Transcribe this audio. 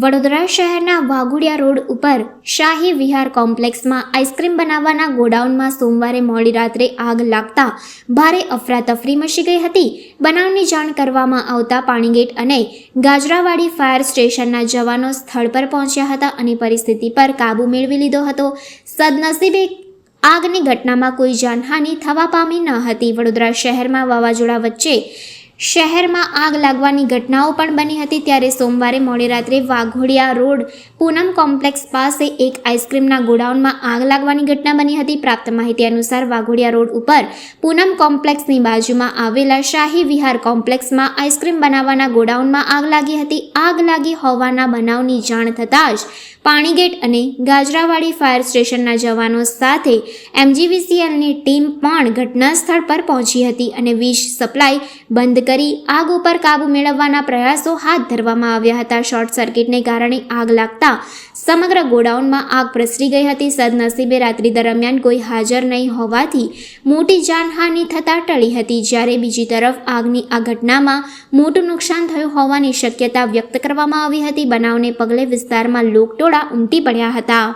વડોદરા શહેરના વાઘુડિયા રોડ ઉપર શાહી વિહાર કોમ્પ્લેક્સમાં આઈસ્ક્રીમ બનાવવાના ગોડાઉનમાં સોમવારે મોડી રાત્રે આગ લાગતા ભારે અફરાતફરી મચી ગઈ હતી. બનાવની જાણ કરવામાં આવતા પાણીગેટ અને ગાજરાવાડી ફાયર સ્ટેશનના જવાનો સ્થળ પર પહોંચ્યા હતા અને પરિસ્થિતિ પર કાબૂ મેળવી લીધો હતો. સદનસીબે આગની ઘટનામાં કોઈ જાનહાનિ થવા પામી ન હતી. વડોદરા શહેરમાં વાવાઝોડા વચ્ચે શહેરમાં આગ લાગવાની ઘટનાઓ પણ બની હતી ત્યારે સોમવારે મોડી રાત્રે વાઘોડિયા રોડ પૂનમ કોમ્પ્લેક્સ પાસે એક આઈસ્ક્રીમના ગોડાઉનમાં આગ લાગવાની ઘટના બની હતી. પ્રાપ્ત માહિતી અનુસાર વાઘોડિયા રોડ ઉપર પૂનમ કોમ્પ્લેક્સની બાજુમાં આવેલા શાહી વિહાર કોમ્પ્લેક્સમાં આઈસ્ક્રીમ બનાવવાના ગોડાઉનમાં આગ લાગી હતી. આગ લાગી હોવાના બનાવની જાણ થતાં જ પાણીગેટ અને ગાજરાવાડી ફાયર સ્ટેશનના જવાનો સાથે એમજીવીસીએલની ટીમ પણ ઘટના સ્થળ પર પહોંચી હતી અને વીજ સપ્લાય બંધ કરી આગ ઉપર કાબૂ મેળવવાના પ્રયાસો હાથ ધરવામાં આવ્યા હતા. શોર્ટ સર્કિટને કારણે આગ લાગતા સમગ્ર ગોડાઉનમાં આગ પ્રસરી ગઈ હતી. સદનસીબે રાત્રિ દરમિયાન કોઈ હાજર નહીં હોવાથી મોટી જાનહાનિ થતાં ટળી હતી. જ્યારે બીજી તરફ આગની આ ઘટનામાં મોટું નુકસાન થયું હોવાની શક્યતા વ્યક્ત કરવામાં આવી હતી. બનાવને પગલે વિસ્તારમાં લોકટોળા ઉમટી પડ્યા હતા.